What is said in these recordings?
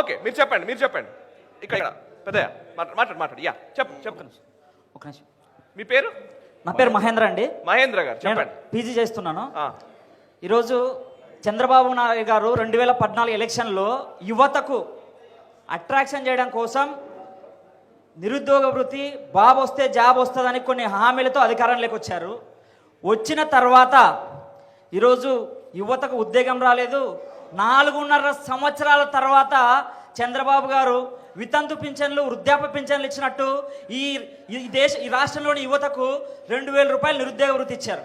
Okay మీరు చెప్పండి మీరు చెప్పండి. ఇక్కడ ఇక్కడ. పెద్దయ్య మాట్లాడు మాట్లాడు. యా చెప్పు చెప్పు. ఒక నిమిషం మీ పేరు? నా పేరు మహేంద్ర అండి. మహేంద్ర గారు చెప్పండి. పీజీ చేస్తున్నాను. ఈరోజు చంద్రబాబు నాయుడు గారు రెండు వేల పద్నాలుగు ఎలక్షన్లో యువతకు అట్రాక్షన్ చేయడం కోసం నిరుద్యోగ వృత్తి బాబు వస్తే జాబ్ వస్తుందని కొన్ని హామీలతో అధికారంలోకి వచ్చారు. వచ్చిన తర్వాత ఈరోజు యువతకు ఉద్యోగం రాలేదు. నాలుగున్నర సంవత్సరాల తర్వాత చంద్రబాబు గారు వితంతు పింఛన్లు వృద్ధాప్య పింఛన్లు ఇచ్చినట్టు ఈ ఈ దేశ ఈ రాష్ట్రంలోని యువతకు రెండు వేల రూపాయలు నిరుద్యోగ వృత్తి ఇచ్చారు.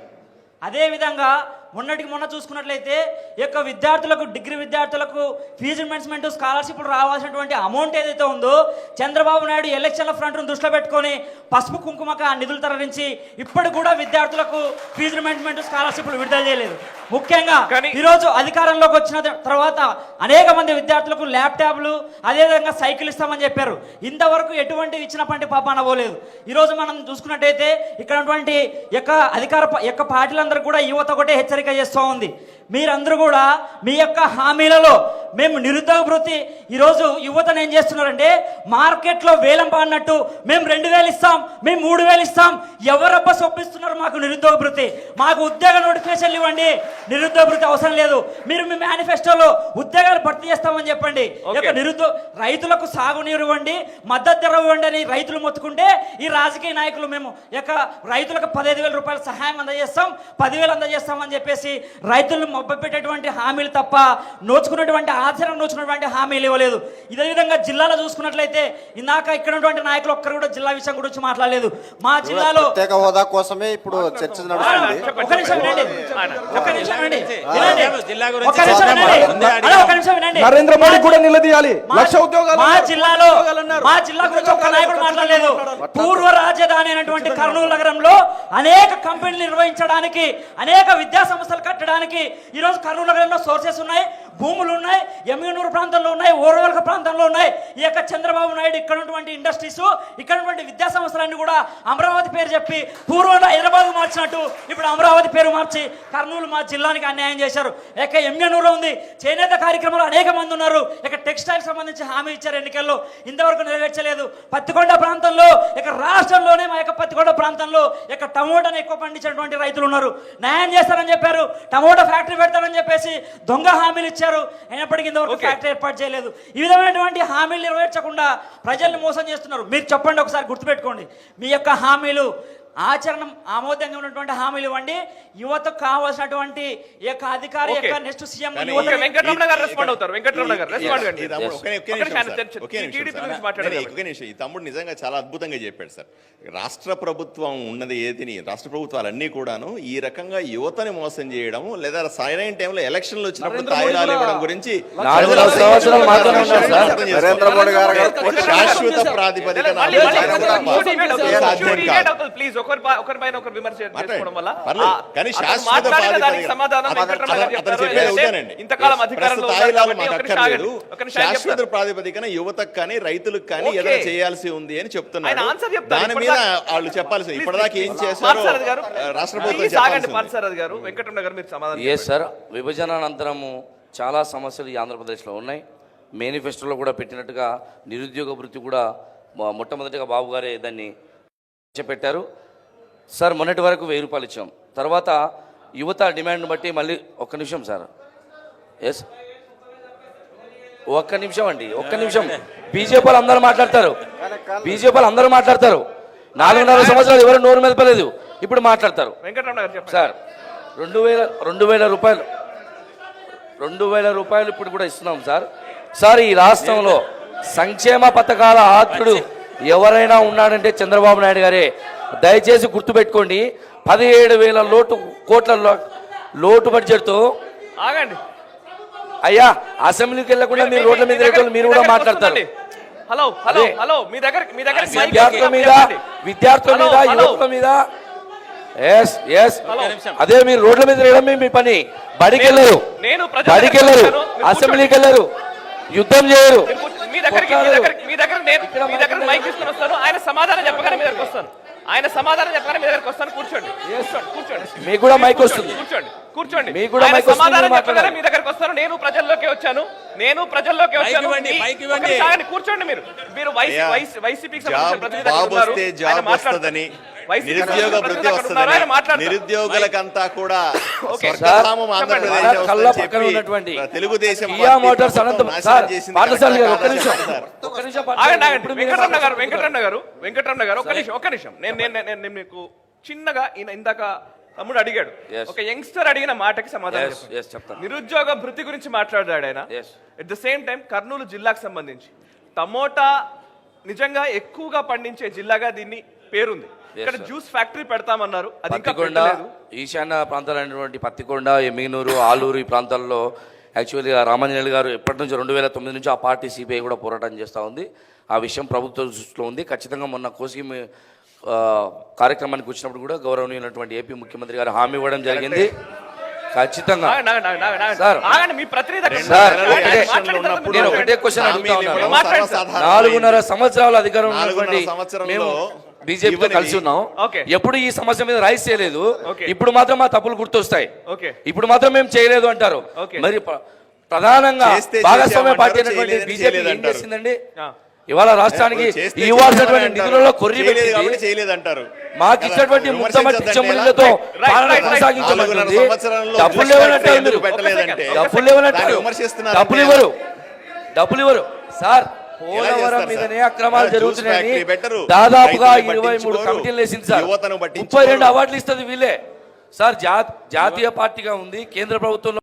అదేవిధంగా మొన్నటికి మొన్న చూసుకున్నట్లయితే ఈ యొక్క విద్యార్థులకు డిగ్రీ విద్యార్థులకు ఫీజు రిమెంట్స్మెంట్ స్కాలర్షిప్ రావాల్సినటువంటి అమౌంట్ ఏదైతే ఉందో చంద్రబాబు నాయుడు ఎలక్షన్ల ఫ్రంట్ను దృష్టిలో పెట్టుకొని పసుపు కుంకుమక నిధులు తరలించి ఇప్పటికి కూడా విద్యార్థులకు ఫీజు రిమెంట్మెంట్ స్కాలర్షిప్లు విడుదల చేయలేదు. ముఖ్యంగా ఈరోజు అధికారంలోకి వచ్చిన తర్వాత అనేక మంది విద్యార్థులకు ల్యాప్టాప్లు అదేవిధంగా సైకిల్ ఇస్తామని చెప్పారు. ఇంతవరకు ఎటువంటి ఇచ్చిన పంటి పాపాన పోలేదు ఈరోజు మనం చూసుకున్నట్టయితే ఇక్కడ ఉన్నటువంటి యొక్క అధికార యొక్క పార్టీలందరూ కూడా యువత ఒకటే హెచ్చరిక చేస్తూ ఉంది. మీరందరూ కూడా మీ యొక్క హామీలలో మేము నిరుద్యోగ వృత్తి ఈరోజు యువతను ఏం చేస్తున్నారంటే మార్కెట్లో వేలం పాడినట్టు మేము రెండు వేలు ఇస్తాం మేము మూడు వేలు ఇస్తాం ఎవరబ్బ సొప్పిస్తున్నారు మాకు నిరుద్యోగ వృత్తి మాకు ఉద్యోగ నోటిఫికేషన్లు ఇవ్వండి నిరుద్యోగ వృత్తి అవసరం లేదు. మీరు మీ మేనిఫెస్టోలో ఉద్యోగాలు భర్తీ చేస్తామని చెప్పండి. యొక్క నిరుద్యోగ రైతులకు సాగునీరు ఇవ్వండి మద్దతు ధర ఇవ్వండి అని రైతులు మొత్తుకుంటే ఈ రాజకీయ నాయకులు మేము యొక్క రైతులకు పదహైదు వేల రూపాయల సహాయం అందజేస్తాం పదివేలు అందజేస్తాం అని చెప్పేసి రైతులను మొబ్బపెట్టేటువంటి హామీలు తప్ప నోచుకున్నటువంటి ఆచరణ నోచుకున్నటువంటి హామీలు ఇవ్వలేదు. ఇదే విధంగా జిల్లాలో చూసుకున్నట్లయితే ఇందాక ఇక్కడ ఉన్నటువంటి నాయకులు ఒక్కరు కూడా జిల్లా విషయం గురించి మాట్లాడలేదు. మా జిల్లాలో ప్రత్యేక హోదా కోసమే ఇప్పుడు చర్చ నడుస్తుంది. ఒక్క నిమిషం వినండి. ఒక్క నిమిషం వినండి. వినండి. జిల్లా గురించి ఒక్క నిమిషం చెప్పండి. వినండి. ముందే అలా ఒక్క నిమిషం వినండి. నరేంద్ర మోడీ మా కూడా నిలదీయాలి. లక్ష ఉద్యోగాలు మా. జిల్లాలో. మా జిల్లా గురించి ఒక్క నాయకుడు మాట్లాడలేదు. పూర్వ రాజధాని అయినటువంటి కర్నూలు నగరంలో అనేక కంపెనీలు నిర్వహించడానికి అనేక విద్యా సంస్థలు కట్టడానికి ఈ రోజు కర్నూలు నగరంలో సోర్సెస్ ఉన్నాయి భూములు ఉన్నాయి ఎమ్మిగనూరు ప్రాంతంలో ఉన్నాయి ఓరవల్క ప్రాంతంలో ఉన్నాయి. ఈ యొక్క చంద్రబాబు నాయుడు ఇక్కడ ఉన్నటువంటి ఇండస్ట్రీస్ ఇక్కడ ఉన్నటువంటి విద్యా సంస్థలన్నీ కూడా అమరావతి పేరు చెప్పి పూర్వంలో హైదరాబాద్ మార్చినట్టు ఇప్పుడు అమరావతి పేరు మార్చి కర్నూలు మా జిల్లానికి అన్యాయం చేశారు. ఇక ఎమ్మెనూరులో ఉంది. చేనేత కార్యక్రమాలు అనేక మంది ఉన్నారు. ఇక టెక్స్టైల్ సంబంధించి హామీ ఇచ్చారు ఎన్నికల్లో. ఇంతవరకు నెరవేర్చలేదు. పత్తికొండ ప్రాంతంలో ఇక రాష్ట్రంలోనే మా యొక్క పత్తికొండ ప్రాంతంలో ఇక టమోటాను ఎక్కువ పండించినటువంటి రైతులు ఉన్నారు. న్యాయం చేస్తారని చెప్పారు. టమోటా ఫ్యాక్టరీ పెడతారని చెప్పేసి దొంగ హామీలు ఇచ్చారు. అయినప్పటికీ ఇంతవరకు. ఫ్యాక్టరీ ఏర్పాటు చేయలేదు. ఈ విధమైనటువంటి హామీలు నెరవేర్చకుండా ప్రజల్ని మోసం చేస్తున్నారు. మీరు చెప్పండి ఒకసారి గుర్తుపెట్టుకోండి. మీ యొక్క హామీలు ఆచరణ ఆమోదంగా ఉన్నటువంటి హామీలు ఇవ్వండి యువతకు కావాల్సినటువంటి ఈ యొక్క అధికారి. యొక్క నెక్స్ట్ సీఎం వెంకటరమణ గారు ఈ- రెస్పాండ్ అవుతారు వెంకటరమణ గారు రెస్పాండ్ తమ్ముడు నిజంగా చాలా అద్భుతంగా చెప్పాడు సార్ రాష్ట్ర ప్రభుత్వం ఉన్నది ఏదిని రాష్ట్ర ప్రభుత్వాలన్నీ కూడాను ఈ రకంగా యువతని మోసం చేయడం లేదా సరైన టైంలో ఎలక్షన్లు వచ్చినప్పుడు తాయిలాలు ఇవ్వడం గురించి శాశ్వత ప్రాతిపదికన. సాధ్యం కాదు. ఒకరి ఒకరి పైన ఒకరు విమర్శ చేసుకోవడం వల్ల మాట్లాడిన దానికి. సమాధానం. ఇంతకాలం. అధికారంలో శాశ్వత. ప్రాతిపదికన యువతకు కానీ రైతులకు కానీ. ఏదైనా చేయాల్సి ఉంది అని ఆయన చెప్తున్నారు ఆన్సర్ చెప్తారు. దాని మీద వాళ్ళు చెప్పాల్సి ఇప్పటిదాకా ఏం. చేశారో ఆ, రాష్ట్ర ప్రభుత్వం గారు వెంకటరమణ గారు మీరు సమాధానం ఎస్ సార్ విభజన అనంతరము చాలా సమస్యలు ఈ ఆంధ్రప్రదేశ్లో ఉన్నాయి మేనిఫెస్టోలో కూడా పెట్టినట్టుగా నిరుద్యోగ వృత్తి కూడా మొట్టమొదటిగా బాబు గారే దాన్ని పెట్టారు సార్ మొన్నటి వరకు వెయ్యి రూపాయలు ఇచ్చాం. తర్వాత యువత డిమాండ్ బట్టి మళ్ళీ ఒక్క నిమిషం సార్. ఎస్ ఒక్క నిమిషం అండి ఒక్క నిమిషం. బీజేపీ వాళ్ళు అందరూ మాట్లాడతారు. బీజేపీ వాళ్ళు అందరూ మాట్లాడతారు. నాలుగున్నర సంవత్సరాలు ఎవరు నోరు మెదపలేదు. ఇప్పుడు మాట్లాడతారు. సార్ రెండు వేల రెండు వేల రూపాయలు రెండు వేల రూపాయలు ఇప్పుడు కూడా ఇస్తున్నాం సార్. సార్ ఈ రాష్ట్రంలో సంక్షేమ పథకాల ఆత్రుడు ఎవరైనా ఉన్నాడంటే చంద్రబాబు నాయుడు గారే. దయచేసి గుర్తుపెట్టుకోండి పదిహేడు వేల లోటు కోట్ల లోటు బడ్జెట్తో ఆగండి. అయ్యా అసెంబ్లీకి వెళ్ళకుండా మీరు రోడ్ల మీద మీరు కూడా మాట్లాడతారు. హలో హలో అదే. హలో మీ దగ్గర మీ దగ్గర విద్యార్థుల. మీద విద్యార్థుల మీద. యువకుల మీద. Yes yes. అదే మీరు రోడ్ల మీద తిరగడమే మీ పని. బడికి నేను- వెళ్ళరు బడికి వెళ్ళరు అసెంబ్లీకి వెళ్ళరు యుద్ధం చేయరు. మీ దగ్గరికి మీ కొట్లాడరు. దగ్గర మీ దగ్గర నేను మీ దగ్గర మైక్ తీసుకొని వస్తాను. ఆయన సమాధానం చెప్పగానే మీ దగ్గరకు వస్తాను. ఆయన సమాధానం చెప్పాలని మీ దగ్గరకు వస్తాను. కూర్చోండి. కూర్చోండి. కూర్చోండి. మీకు కూడా మైక్ వస్తుంది. కూర్చోండి. కూర్చోండి. మీకు కూడా ఆయన మైక్ సమాధానం చెప్పగానే. మీ దగ్గరకు వస్తాను. నేను ప్రజల్లోకి వచ్చాను. నేను ప్రజల్లోకి వచ్చాను. కూర్చోండి మీరు. మీరు వైసీ అయ్యా, వైసీ- వైసీపీకి సంబంధించిన ప్రతినిధి నిరుద్యోగ వృత్తి. నిరుద్యోగులకంతా కూడా కళ్ళ పక్కన ఉన్నటువంటి తెలుగుదేశం మోటార్స్ ఒక్క నిమిషం? ఒక్క నిమిషం వెంకటరమణ గారు. వెంకటరమణ గారు వెంకటరమణ గారు ఒక్క నిమిషం ఒక్క నిమిషం. నేను నేను మీకు చిన్నగా ఈయన ఇందాక తమ్ముడు అడిగాడు. ఒక యంగ్స్టర్ అడిగిన మాటకి సమాధానం. నిరుద్యోగ భృతి గురించి మాట్లాడాడు ఆయన. At the same time Kurnool జిల్లాకు సంబంధించి. టమోటా నిజంగా ఎక్కువగా పండించే జిల్లాగా దీన్ని పేరుంది. ఇక్కడ. జ్యూస్ ఫ్యాక్టరీ పెడతామన్నారు. అది ఇంకా పత్తికొండ పెట్టలేదు ఈశాన్య ప్రాంతాలైనటువంటి పత్తికొండ ఎమ్మిగనూరు ఆలూరు ఈ ప్రాంతాల్లో యాక్చువల్గా రామాంజనేయులు గారు ఎప్పటి నుంచి రెండు వేల తొమ్మిది నుంచి ఆ పార్టీ సిపిఐ కూడా పోరాటం చేస్తూ ఉంది. ఆ విషయం ప్రభుత్వ దృష్టిలో ఉంది. ఖచ్చితంగా మొన్న కోసిం కార్యక్రమానికి వచ్చినప్పుడు కూడా గౌరవనీయులైనటువంటి ఏపీ ముఖ్యమంత్రి గారు హామీ ఇవ్వడం జరిగింది. ఖచ్చితంగా. సార్. ఆగండి మీ ప్రతినిధి దగ్గర సార్, ఒకటే- నేను ఒకటే. క్వశ్చన్ అడుగుతా ఉన్నాను. నాలుగున్నర సంవత్సరాల అధికారం ఉన్నటువంటి మేము బీజేపీతో. కలిసి ఉన్నాం. ఎప్పుడు ఈ సమస్య మీద రైస్ చేయలేదు. ఇప్పుడు మాత్రం మా తప్పులు గుర్తొస్తాయి ఇప్పుడు మాత్రం మేము చేయలేదు అంటారు. మరి ప్ర- ప్రధానంగా భాగస్వామ్య పార్టీ అయినటువంటి బీజేపీ ఏం. చేసిందండి ఆ. ఇవాళ రాష్ట్రానికి ఇవ్వాల్సినటువంటి నిధులలో. కొర్రి చేయలేదంటారు. మాకు ఇచ్చినటువంటి నాలుగున్నర సంవత్సరంలో డబ్బులు డబ్బులు డబ్బులు ఇవ్వరు. డబ్బులు ఇవ్వరు. సార్ పోలవరం మీదనే? అక్రమాలు జరుగుతున్నాయని. దాదాపుగా ఇరవై మూడు. కమిటీలు వేసింది సార్. ముప్పై. రెండు అవార్డులు ఇస్తుంది వీళ్ళే. సార్ జాతీయ పార్టీగా ఉంది. కేంద్ర ప్రభుత్వంలో